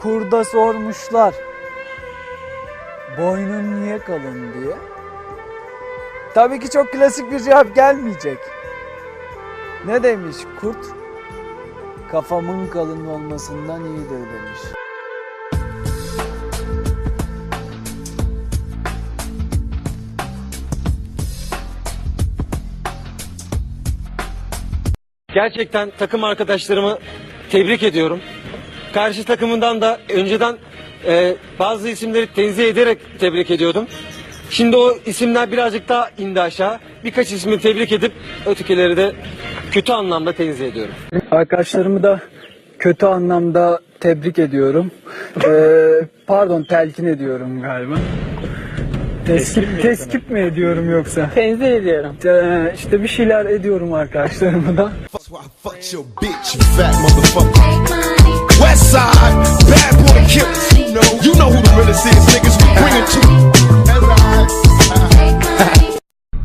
kurda sormuşlar. Boynun niye kalın diye. Tabii ki çok klasik bir cevap gelmeyecek. Ne demiş kurt? Kafamın kalın olmasından iyidir demiş. Gerçekten takım arkadaşlarımı tebrik ediyorum. Karşı takımından da önceden e, bazı isimleri tenzih ederek tebrik ediyordum. Şimdi o isimler birazcık daha indi aşağı. Birkaç ismi tebrik edip ötekileri de kötü anlamda tenzih ediyorum. Arkadaşlarımı da kötü anlamda tebrik ediyorum. Ee, pardon telkin ediyorum galiba. Teskip, teskip mi ediyorum yoksa? Tenzih ediyorum. Ee, işte bir şeyler ediyorum arkadaşlarıma da. West side, bad boy killers. You know, who the realest is, niggas. We bring it to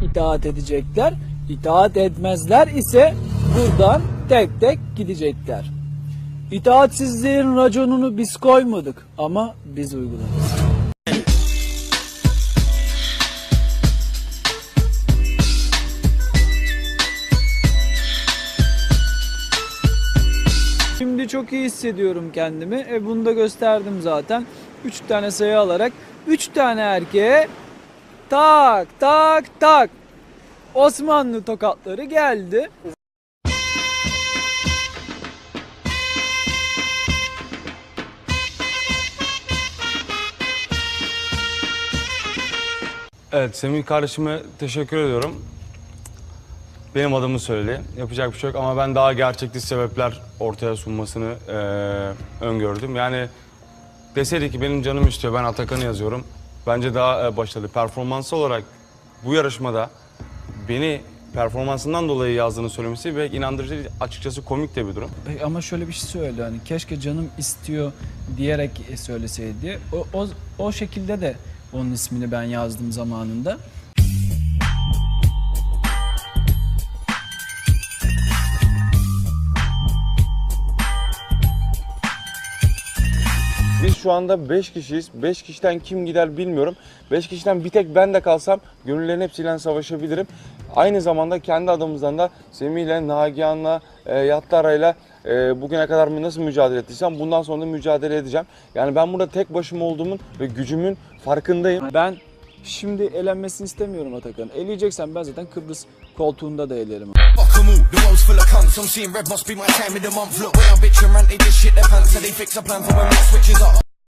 İtaat edecekler. İtaat etmezler ise buradan tek tek gidecekler. İtaatsizliğin raconunu biz koymadık ama biz uyguladık. Şimdi çok iyi hissediyorum kendimi. E bunu da gösterdim zaten. 3 tane sayı alarak 3 tane erkeğe tak tak tak Osmanlı tokatları geldi. Evet Semih kardeşime teşekkür ediyorum. Benim adımı söyledi. Yapacak bir şey yok ama ben daha gerçekçi sebepler ortaya sunmasını eee, öngördüm. Yani deseydi ki benim canım istiyor ben Atakan'ı yazıyorum. Bence daha e, başarılı. Performans olarak bu yarışmada beni performansından dolayı yazdığını söylemesi ve inandırıcı açıkçası komik de bir durum. E, Ama şöyle bir şey söyledi hani keşke canım istiyor diyerek söyleseydi. O, o, o şekilde de onun ismini ben yazdım zamanında. Şu anda 5 kişiyiz. 5 kişiden kim gider bilmiyorum. 5 kişiden bir tek ben de kalsam gönüllerin hepsiyle savaşabilirim. Aynı zamanda kendi adımızdan da Semih'le, Nagihan'la, e, Yattara'yla e, bugüne kadar nasıl mücadele ettiysem bundan sonra da mücadele edeceğim. Yani ben burada tek başıma olduğumun ve gücümün farkındayım. Ben şimdi elenmesini istemiyorum Atakan. Eleyeceksen ben zaten Kıbrıs koltuğunda da elerim.